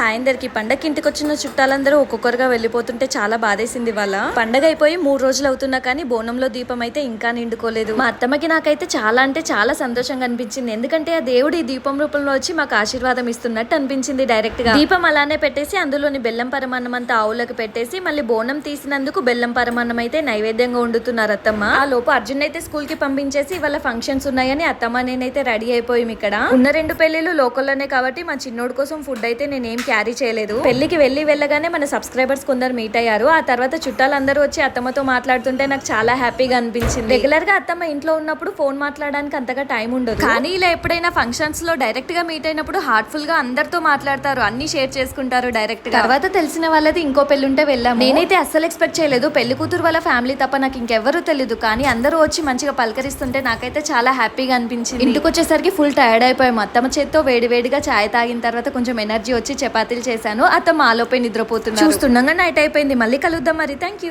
Hi అందరికి. పండగకి ఇంటికి వచ్చిన చుట్టాలందరూ ఒక్కొక్కరుగా వెళ్ళిపోతుంటే చాలా బాధేసింది వాళ్ళ పండగ అయిపోయి మూడు రోజులు అవుతున్నా కానీ బోనంలో దీపం అయితే ఇంకా నిండుకోలేదు. మా అత్తమ్మకి నాకైతే చాలా అంటే చాలా సంతోషంగా అనిపించింది. ఎందుకంటే ఆ దేవుడు ఈ దీపం రూపంలో వచ్చి మాకు ఆశీర్వాదం ఇస్తున్నట్టు అనిపించింది డైరెక్ట్గా. దీపం అలానే పెట్టేసి అందులోని బెల్లం పరమాన్నం అంతా ఆవులకు పెట్టేసి మళ్ళీ బోనం తీసినందుకు బెల్లం పరమాన్నం అయితే నైవేద్యంగా వండుతున్నారు అత్తమ్మ. ఆ లోపు అర్జున్ అయితే స్కూల్కి పంపించేసి వాళ్ళ ఫంక్షన్స్ ఉన్నాయని అత్తమ్మ నేనైతే రెడీ అయిపోయాం ఇక్కడ. ఉన్న రెండు పెళ్ళిలు లోకల్లోనే కాబట్టి మా చిన్నోడు కోసం ఫుడ్ అయితే నేనేం క్యారీ చేయలేదు. పెళ్ళికి వెళ్ళి వెళ్ళగానే మన సబ్స్క్రైబర్స్ కొందరు మీట్ అయ్యారు. ఆ తర్వాత చుట్టాలందరూ వచ్చి అత్తమ్మతో మాట్లాడుతుంటే నాకు చాలా హ్యాపీగా అనిపించింది. రెగ్యులర్గా అత్తమ్మ ఇంట్లో ఉన్నప్పుడు ఫోన్ మాట్లాడడానికి అంతగా టైం ఉండదు. కానీ ఇలా ఎప్పుడైనా ఫంక్షన్స్లో డైరెక్ట్గా మీట్ అయినప్పుడు హార్ట్ఫుల్గా అందరితో మాట్లాడతారు. అన్ని షేర్ చేసుకుంటారు డైరెక్ట్గా తర్వాత తెలిసిన వాళ్ళది ఇంకో పెళ్ళి ఉంటే వెళ్ళాము. నేనైతే అస్సలు ఎక్స్పెక్ట్ చేయలేదు. పెళ్ళి కూతురు వాళ్ళ ఫ్యామిలీ తప్ప నాకు ఇంకెవ్వరూ తెలియదు కానీ అందరూ వచ్చి మంచిగా పలకరిస్తుంటే నాకైతే చాలా హ్యాపీగా అనిపించింది. ఇంటికి వచ్చేసరికి ఫుల్ టైర్డ్ అయిపోయాము. అత్తమ్మ చేత్తో వేడి వేడిగా చాయ్ తాగిన తర్వాత కొంచెం ఎనర్జీ వచ్చి చపాతీలు చేశాను. అత్త మాలోపై నిద్రపోతుంది చూస్తుండగా నైట్ అయిపోయింది. మళ్ళీ కలుద్దాం మరి. Thank you